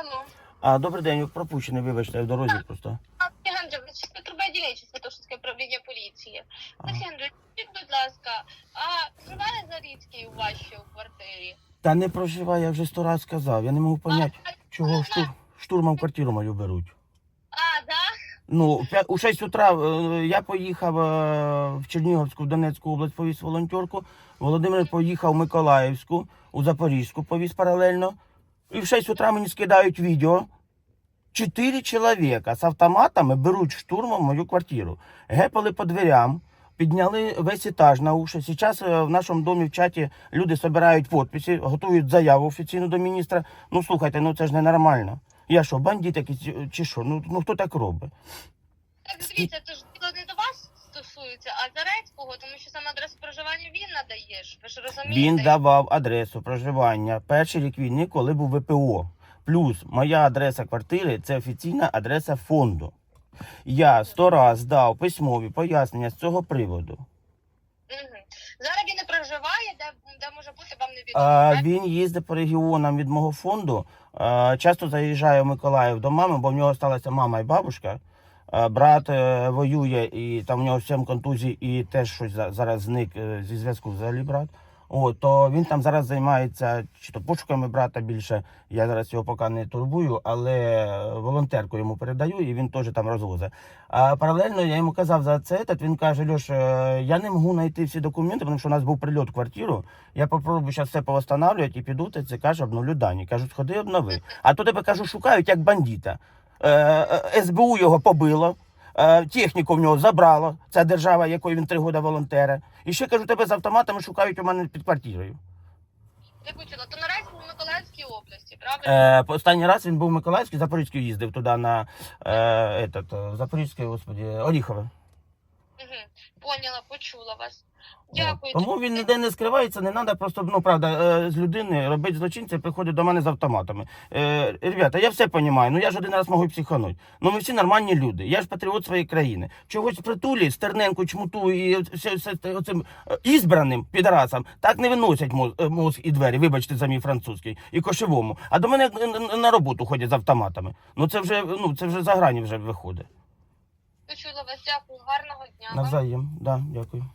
Алло. А, добрий день, пропущений, вибачте, я в дорозі просто. Олексій Андрійович, це Турбоділі, Святошинське управління поліції. Олексій Андрійович, будь ласка, а проживає Заріцький у вашій квартирі? Та не проживай, я вже сто раз сказав. Я не можу поняти, А, чого штур, штурмом квартиру мою беруть. А, да? Ну, у 6 утра е, я поїхав е, в Чернігівську, в Донецьку область, повіз волонтерку. Володимир поїхав в Миколаївську, у Запорізьку повіз паралельно. І в 6 утра мені скидають відео. Чотири чоловіка з автоматами беруть штурмом мою квартиру. Гепали по дверям, підняли весь етаж на уші. Зараз е, в нашому домі в чаті люди збирають підписи, готують заяву офіційну до міністра. Ну слухайте, ну це ж ненормально. Я що, бандит якийсь чи- що? Ну, ну хто так робить? Так, дивіться, це ж діло не до вас стосується, а Зарецького, тому що саме адресу проживання він надає ж, ви ж розумієте? Він давав адресу проживання. Перший рік війни, коли був ВПО. Плюс моя адреса квартири це офіційна адреса фонду. Я сто раз дав письмові пояснення з цього приводу. Мгм. Зараз він не проживає, де, де може бути, вам не відомо. А, він їздить по регіонам від мого фонду. А, часто заїжджає в Миколаїв до мами, бо в нього сталася мама і бабушка. А, брат е, воює, і там в нього сім контузій, і теж щось за- зараз зник е, зі зв'язку взагалі брат. О, то він там зараз займається чи то пошуками брата більше. Я зараз його поки не турбую, але волонтерку йому передаю, і він теж там розвозить. А паралельно я йому казав за це. Этот, він каже: Льош, е, я не можу знайти всі документи, тому що у нас був прильот в квартиру. Я попробую зараз все повостанавлювати і піду, це каже, обновлю дані. Кажу, сходи, обнови. А то тебе кажу, шукають як бандита. Е, е, СБУ його побило. е, Техніку в нього забрало, ця держава, якою він три роки волонтера. І ще кажу, тебе з автоматами шукають у мене під квартирою. Не почула. То наразі в Миколаївській області, правильно? Е, останній раз він був в Миколаївській, Запорізький їздив туди на е, этот, Запорізький, господі, Оріхове. Угу. Поняла, почула вас. Дякую. Тому він ніде не скривається, не треба просто, ну правда, е, з людини робити злочинця, приходить до мене з автоматами. Е, ребята, я все розумію, ну я ж один раз можу і психануть. Ну ми всі нормальні люди. Я ж патріот своєї країни. Чогось притулі, Стерненку, чмуту і все, все оцим е, ізбраним підарасам так не виносять моз, е, мозг і двері, вибачте за мій французький, і кошевому. А до мене е, на роботу ходять з автоматами. Ну це вже, ну це вже за грані вже виходить. Почула вас, дякую. Гарного дня. Навзаєм, да, дякую.